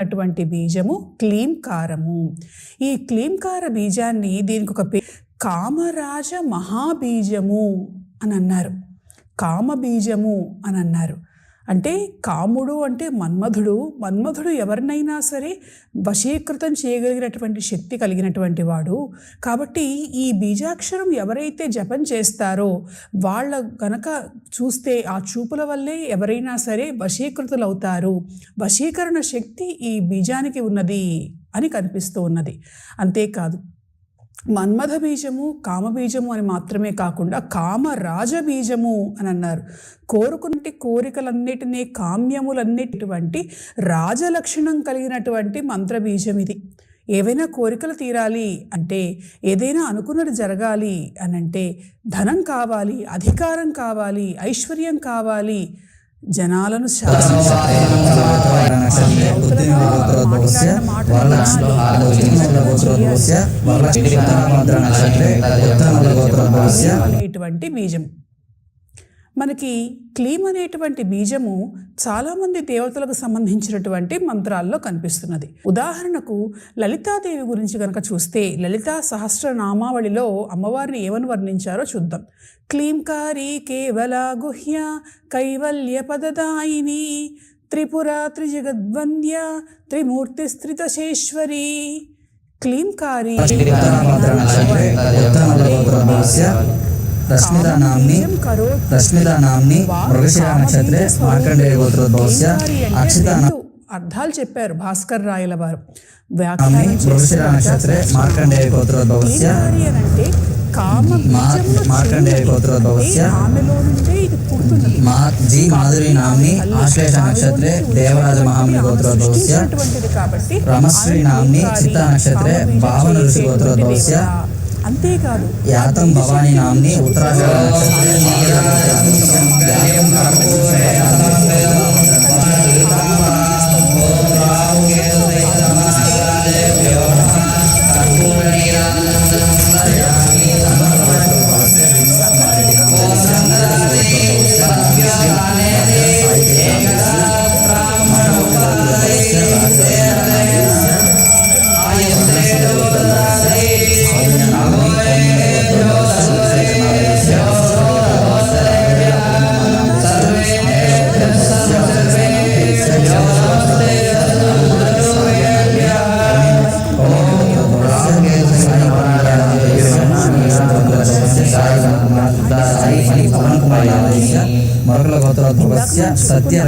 అటువంటి బీజము క్లీంకారము ఈ క్లీంకార బీజాన్ని దీనికి ఒక పే కామరాజ మహాబీజము అని అన్నారు కామబీజము అని అన్నారు అంటే కాముడు అంటే మన్మధుడు. మన్మధుడు ఎవరినైనా సరే వశీకృతం చేయగలిగినటువంటి శక్తి కలిగినటువంటి వాడు. కాబట్టి ఈ బీజాక్షరం ఎవరైతే జపం చేస్తారో వాళ్ళ గనక చూస్తే ఆ చూపుల వల్లే ఎవరైనా సరే వశీకృతులవుతారు. వశీకరణ శక్తి ఈ బీజానికి ఉన్నది అని కనిపిస్తూ ఉన్నది. అంతేకాదు మన్మథ బీజము కామబీజము అని మాత్రమే కాకుండా కామ రాజబీజము అని అన్నారు. కోరుకున్నటి కోరికలన్నిటినీ కామ్యములన్నిటివంటి రాజలక్షణం కలిగినటువంటి మంత్రబీజం ఇది. ఏవైనా కోరికలు తీరాలి అంటే ఏదైనా అనుకున్నది జరగాలి అని అంటే ధనం కావాలి అధికారం కావాలి ఐశ్వర్యం కావాలి జనాలను శాసించాలి. అనేటువంటి బీజం మనకి క్లీమ్ అనేటువంటి బీజము చాలామంది దేవతలకు సంబంధించినటువంటి మంత్రాల్లో కనిపిస్తున్నది. ఉదాహరణకు లలితాదేవి గురించి కనుక చూస్తే లలితా సహస్రనామావళిలో అమ్మవారిని ఏమని వర్ణించారో చూద్దాం. క్లీంకారి కేవల గుహ్య కైవల్య పదదాయిని త్రిపుర త్రిజగద్వంద్య త్రిమూర్తి స్థితశేశ్వరి. క్లీంకారి నామ్ని రశ్మిత నామ్ని మృగశిర నక్షత్రే మార్కండేయ గోత్రోద్భవస్య అక్షిత రెండు అర్థాలు చెప్పారు భాస్కర్ రాయల వారు అంటే కామ మార్కండేయ. గోత్రోద్భవస్య ఆమెలో నుండే ఇది పుడుతున్నది జి మాధురి నామ్ని ఆశ్లేష నక్షత్రే దేవరాజ మహాముని గోత్రోద్భవస్య కాబట్టి రమశ్రీ నామ్ని చిత్తా నక్షత్రే భావన ఋషి గోత్రోద్భవస్య. అంతేకాదు. యాతం భవానీ నామ్ని ఉత్తరాషాఢ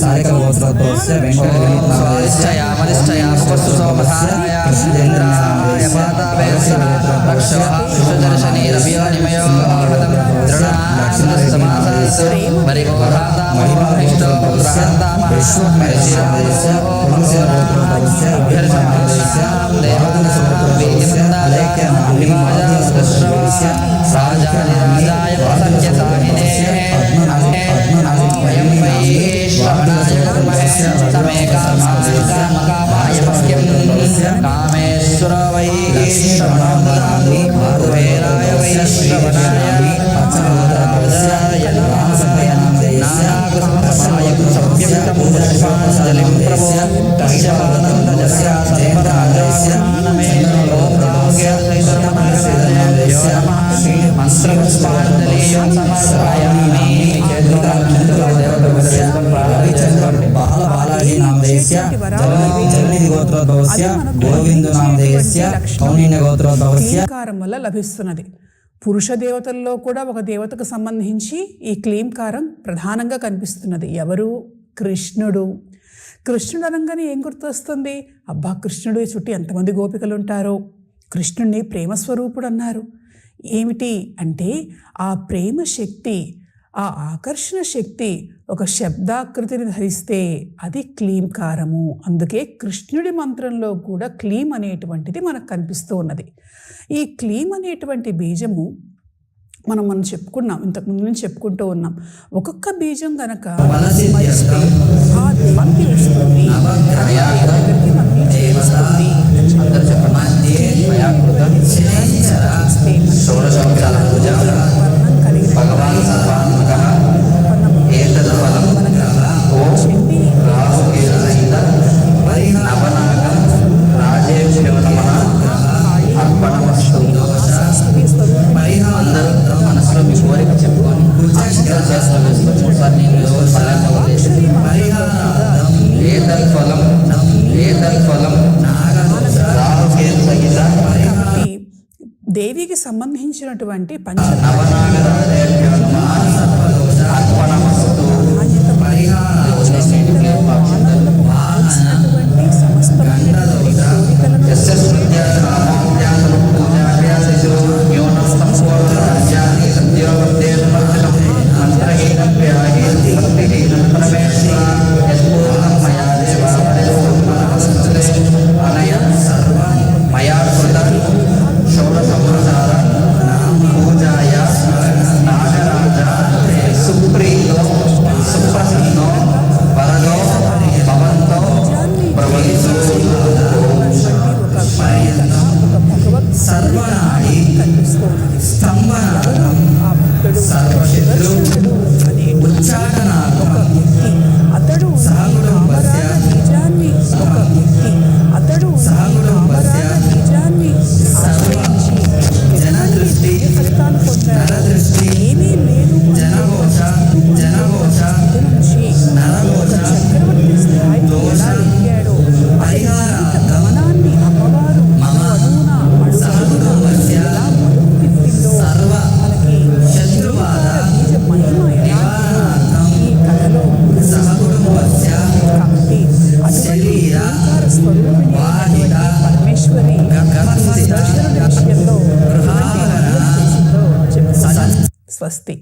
सारिकगोत्रत्वस्य वेङ्कटगणितनामयश्चयामनिश्चयास्वस्तुसोपधाराय इन्द्राय पातावेशः रक्षः शुद्धदर्शनीरभियोनिमयो आगतं दृढासनस्तमासनस्य मरिगोराता महिमानिष्टोपुत्रान्ता विश्वमहर्षिस्य पुंसगोत्रत्वस्य अभ्यर्षमादस्य देवदनसमत्ववेदिन्दालयक्यमाभिमाजस्य राजाय असङ्ख्यतानि తమే కామాయ కామకామాయ భక్త్యం కామేశ్వర వై శ్రవణం దదామి కుబేరాయ వై శ్రవణాయ పచ్చగోదాయ నానాకృష్ణమాయ సంవ్యక్తం పుష్పాంజలిం ప్రభో తస్య పాదంతజస్య జయంతాజస్య జగన్ జగనిధి గోత్రోద్భవస్య గోవిందు నామదేశ్య కౌనిన్య గోత్రోద్భవస్య. క్లీంకారం వల్ల లభిస్తున్నది. పురుష దేవతల్లో కూడా ఒక దేవతకు సంబంధించి ఈ క్లీంకారం ప్రధానంగా కనిపిస్తున్నది. ఎవరు? కృష్ణుడు. కృష్ణుడు అనగానే ఏం గుర్తొస్తుంది? అబ్బా కృష్ణుడు చుట్టూ ఎంతమంది గోపికలు ఉంటారో కృష్ణుడిని ప్రేమ స్వరూపుడు అన్నారు. ఏమిటి అంటే ఆ ప్రేమ శక్తి ఆ ఆకర్షణ శక్తి ఒక శబ్దాకృతిని ధరిస్తే అది క్లీంకారము అందుకే కృష్ణుడి మంత్రంలో కూడా క్లీం అనేటువంటిది మనకు కనిపిస్తూ ఉన్నది. ఈ క్లీం అనేటువంటి బీజము మనం మనం చెప్పుకున్నాం ఇంతకు ముందు నుంచి చెప్పుకుంటూ ఉన్నాం. ఒక్కొక్క బీజం గనక ఆ సంబంధించినటువంటి పంచ स्वस्ति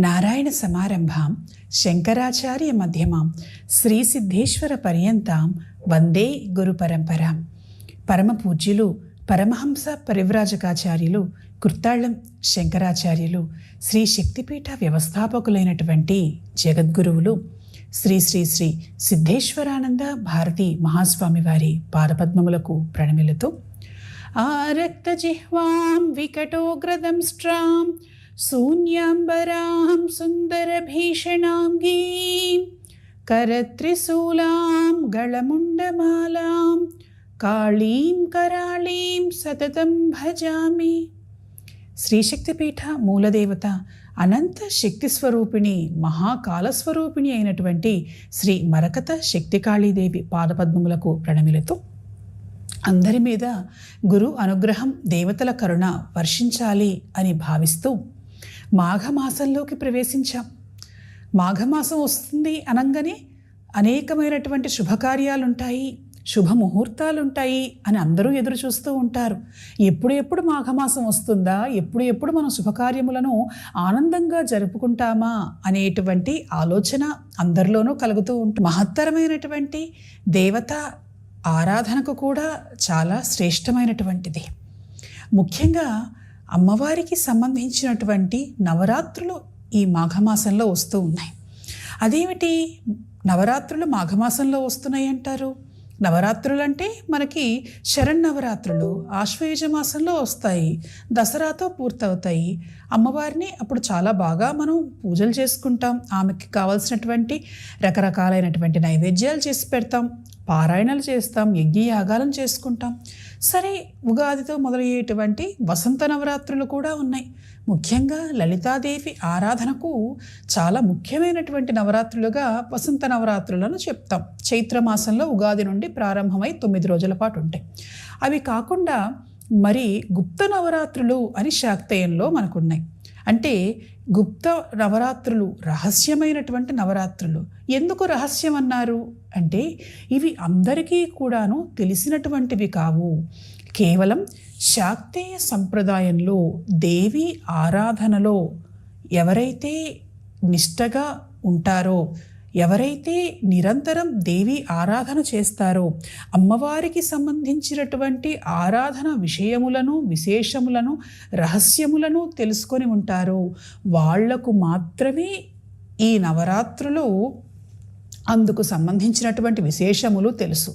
నారాయణ సమారంభాం శంకరాచార్య మధ్యమాం శ్రీ సిద్ధేశ్వర పర్యంతాం వందే గురు పరంపరాం. పరమ పూజ్యులు పరమహంస పరివ్రాజకాచార్యులు కుర్తాళం శంకరాచార్యులు శ్రీ శక్తిపీఠ వ్యవస్థాపకులైనటువంటి జగద్గురువులు శ్రీ శ్రీ శ్రీ సిద్ధేశ్వరానంద భారతి మహాస్వామి వారి పాదపద్మములకు ప్రణమిలతో ఆరక్తజిహ్వాం వికటోగ్రదంష్ట్రాం శూన్యాంబరాం సుందరభీషణాంగీం करत्रिशूलां गळमुण्डमालां కాళీం కరాళీం సతతం భజామి శ్రీశక్తిపీఠ మూలదేవత అనంత శక్తి స్వరూపిణి మహాకాలస్వరూపిణి అయినటువంటి శ్రీ మరకత శక్తికాళీదేవి పాదపద్మములకు ప్రణమిలతో అందరి మీద గురు అనుగ్రహం దేవతల కరుణ వర్షించాలి అని భావిస్తూ మాఘమాసంలోకి ప్రవేశించాం. మాఘమాసం వస్తుంది అనగానే అనేకమైనటువంటి శుభకార్యాలుంటాయి శుభముహూర్తాలుంటాయి అని అందరూ ఎదురు చూస్తూ ఉంటారు. ఎప్పుడు ఎప్పుడు మాఘమాసం వస్తుందా? ఎప్పుడు ఎప్పుడు మనం శుభకార్యములను ఆనందంగా జరుపుకుంటామా? అనేటువంటి ఆలోచన అందరిలోనూ కలుగుతూ ఉంటుంది. మహత్తరమైనటువంటి దేవత ఆరాధనకు కూడా చాలా శ్రేష్టమైనటువంటిది. ముఖ్యంగా అమ్మవారికి సంబంధించినటువంటి నవరాత్రులు ఈ మాఘమాసంలో వస్తూ ఉన్నాయి. అదేమిటి? నవరాత్రులు మాఘమాసంలో వస్తున్నాయి అంటారు? నవరాత్రులు అంటే మనకి శరన్నవరాత్రులు ఆశ్వయుజ మాసంలో వస్తాయి దసరాతో పూర్తవుతాయి అమ్మవారిని అప్పుడు చాలా బాగా మనం పూజలు చేసుకుంటాం. ఆమెకి కావాల్సినటువంటి రకరకాలైనటువంటి నైవేద్యాలు చేసి పెడతాం. పారాయణలు చేస్తాం. యజ్ఞయాగాలను చేసుకుంటాం. సరే ఉగాదితో మొదలయ్యేటువంటి వసంత నవరాత్రులు కూడా ఉన్నాయి. ముఖ్యంగా లలితాదేవి ఆరాధనకు చాలా ముఖ్యమైనటువంటి నవరాత్రులుగా వసంత నవరాత్రులను చెప్తాం. చైత్రమాసంలో ఉగాది నుండి ప్రారంభమై తొమ్మిది రోజుల పాటు ఉంటాయి. అవి కాకుండా మరి గుప్త నవరాత్రులు అని శాక్తేయంలో మనకున్నాయి. అంటే గుప్త నవరాత్రులు రహస్యమైనటువంటి నవరాత్రులు. ఎందుకు రహస్యం అన్నారు అంటే ఇవి అందరికీ కూడాను తెలిసినటువంటివి కావు. కేవలం శాక్తేయ సంప్రదాయంలో దేవి ఆరాధనలో ఎవరైతే నిష్టగా ఉంటారో ఎవరైతే నిరంతరం దేవి ఆరాధన చేస్తారో అమ్మవారికి సంబంధించినటువంటి ఆరాధన విషయములను విశేషములను రహస్యములను తెలుసుకొని ఉంటారో వాళ్ళకు మాత్రమే ఈ నవరాత్రులు అందుకు సంబంధించినటువంటి విశేషములు తెలుసు.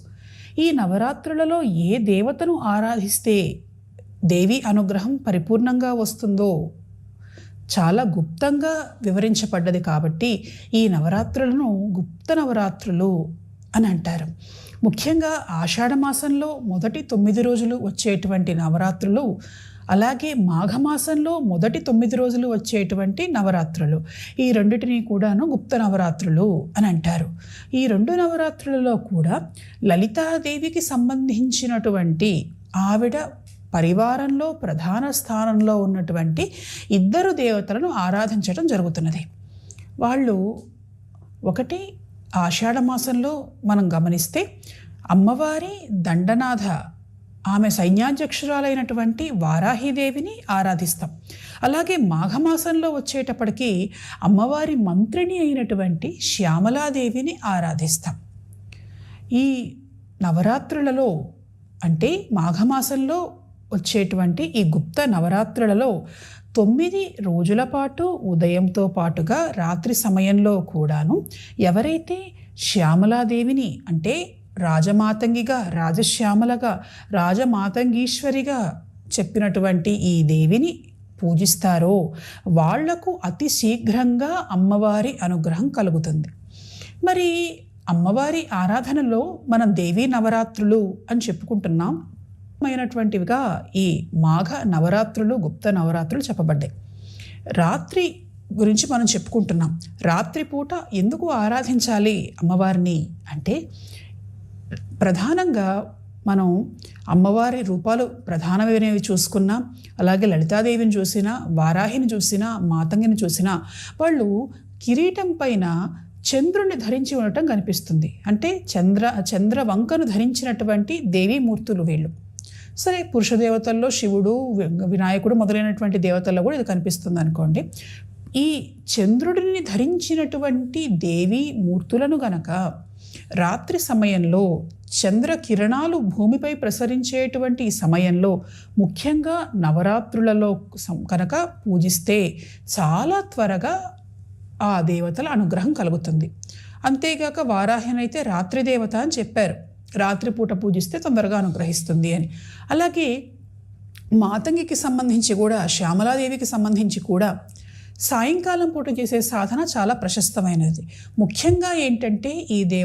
ఈ నవరాత్రులలో ఏ దేవతను ఆరాధిస్తే దేవి అనుగ్రహం పరిపూర్ణంగా వస్తుందో చాలా గుప్తంగా వివరించబడ్డది కాబట్టి ఈ నవరాత్రులను గుప్త నవరాత్రులు అని అంటారు. ముఖ్యంగా ఆషాఢ మాసంలో మొదటి తొమ్మిది రోజులు వచ్చేటువంటి నవరాత్రులు అలాగే మాఘమాసంలో మొదటి తొమ్మిది రోజులు వచ్చేటువంటి నవరాత్రులు. ఈ రెండిటిని కూడాను గుప్త నవరాత్రులు అని అంటారు. ఈ రెండు నవరాత్రులలో కూడా లలితాదేవికి సంబంధించినటువంటి ఆవిడ పరివారంలో ప్రధాన స్థానంలో ఉన్నటువంటి ఇద్దరు దేవతలను ఆరాధించడం జరుగుతున్నది. వాళ్ళు ఒకటి ఆషాఢ మాసంలో మనం గమనిస్తే అమ్మవారి దండనాథ ఆమె సైన్యాధ్యక్షురాలైనటువంటి వారాహిదేవిని ఆరాధిస్తాం. అలాగే మాఘమాసంలో వచ్చేటప్పటికి అమ్మవారి మంత్రిని అయినటువంటి శ్యామలాదేవిని ఆరాధిస్తాం. ఈ నవరాత్రులలో అంటే మాఘమాసంలో వచ్చేటువంటి ఈ గుప్త నవరాత్రులలో తొమ్మిది రోజుల పాటు ఉదయంతో పాటుగా రాత్రి సమయంలో కూడాను ఎవరైతే శ్యామలాదేవిని అంటే రాజమాతంగిగా రాజశ్యామలగా రాజమాతంగీశ్వరిగా చెప్పినటువంటి ఈ దేవిని పూజిస్తారో వాళ్ళకు అతి శీఘ్రంగా అమ్మవారి అనుగ్రహం కలుగుతుంది. మరి అమ్మవారి ఆరాధనలో మనం దేవీ నవరాత్రులు అని చెప్పుకుంటున్నాం. మైనటువంటివిగా ఈ మాఘ నవరాత్రులు గుప్త నవరాత్రులు చెప్పబడ్డాయి. రాత్రి గురించి మనం చెప్పుకుంటున్నాం. రాత్రిపూట ఎందుకు ఆరాధించాలి అమ్మవారిని అంటే ప్రధానంగా మనం అమ్మవారి రూపాలు ప్రధానమైనవి చూసుకున్నా అలాగే లలితాదేవిని చూసినా వారాహిని చూసినా మాతంగిని చూసినా వాళ్ళు కిరీటం పైన చంద్రుని ధరించి ఉండటం కనిపిస్తుంది. అంటే చంద్ర చంద్ర వంకను ధరించినటువంటి దేవీమూర్తులు వీళ్ళు. సరే పురుష దేవతల్లో శివుడు వినాయకుడు మొదలైనటువంటి దేవతల్లో కూడా ఇది కనిపిస్తుంది అనుకోండి. ఈ చంద్రుడిని ధరించినటువంటి దేవి మూర్తులను గనక రాత్రి సమయంలో చంద్ర కిరణాలు భూమిపై ప్రసరించేటువంటి ఈ సమయంలో ముఖ్యంగా నవరాత్రులలో కనుక పూజిస్తే చాలా త్వరగా ఆ దేవతల అనుగ్రహం కలుగుతుంది. అంతేగాక వారాహినైతే రాత్రి దేవత అని చెప్పారు. రాత్రిపూట పూజిస్తే తొందరగా అనుగ్రహిస్తుంది అని. అలాగే మాతంగికి సంబంధించి కూడా శ్యామలాదేవికి సంబంధించి కూడా సాయంకాలం పూట చేసే సాధన చాలా ప్రశస్తమైనది. ముఖ్యంగా ఏంటంటే ఈ దేవ